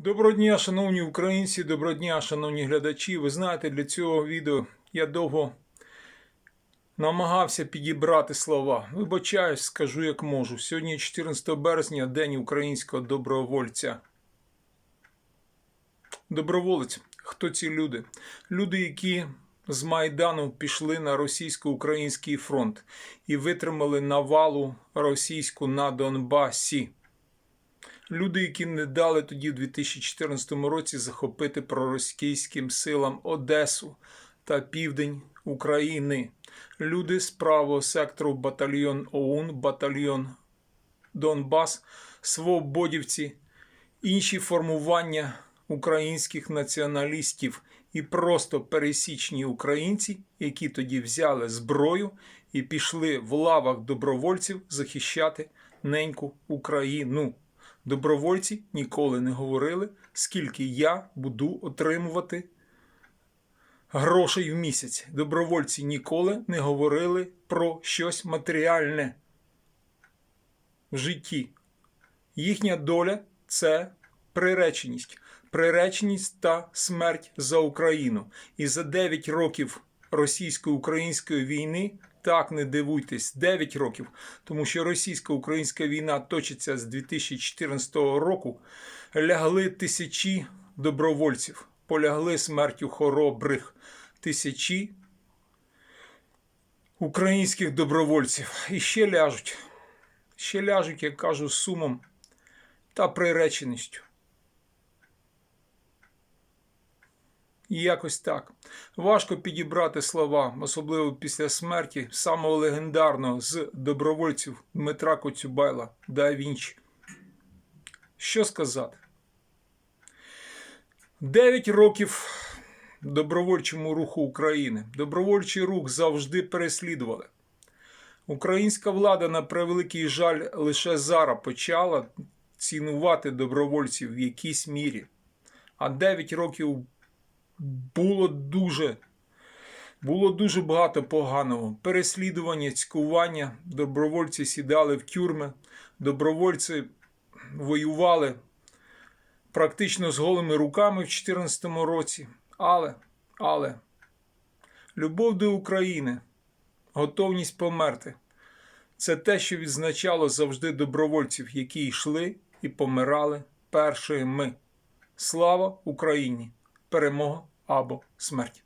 Доброго дня, шановні українці, доброго дня, шановні глядачі. Ви знаєте, для цього відео я довго намагався підібрати слова. Вибачаюсь, скажу як можу. Сьогодні 14 березня, День українського добровольця. Доброволець. Хто ці люди? Люди, які з Майдану пішли на російсько-український фронт і витримали навалу російську на Донбасі. Люди, які не дали тоді в 2014 році захопити проросійським силам Одесу та південь України. Люди з правого сектору батальйон ОУН, батальйон Донбас, Свободівці, інші формування українських націоналістів і просто пересічні українці, які тоді взяли зброю і пішли в лавах добровольців захищати неньку Україну. Добровольці ніколи не говорили, скільки я буду отримувати грошей в місяць. Добровольці ніколи не говорили про щось матеріальне в житті. Їхня доля це приреченість. Приреченість та смерть за Україну. І за 9 років російсько-української війни так не дивуйтесь, 9 років, тому що російсько-українська війна точиться з 2014 року. Лягли тисячі добровольців, полягли смертю хоробрих тисячі українських добровольців. І ще ляжуть, ще ляжуть, як кажу, з сумом та приреченістю. І якось так. Важко підібрати слова, особливо після смерті самого легендарного з добровольців Дмитра Коцюбайла да Вінчі. Що сказати? Дев'ять років добровольчому руху України. Добровольчий рух завжди переслідували. Українська влада, на превеликий жаль, лише зараз почала цінувати добровольців в якійсь мірі. А 9 років було дуже, було дуже багато поганого. Переслідування, цькування, добровольці сідали в тюрми, добровольці воювали практично з голими руками в 2014 році. Але, але, любов до України, готовність померти це те, що відзначало завжди добровольців, які йшли і помирали першими. Слава Україні! Перемога або смерть!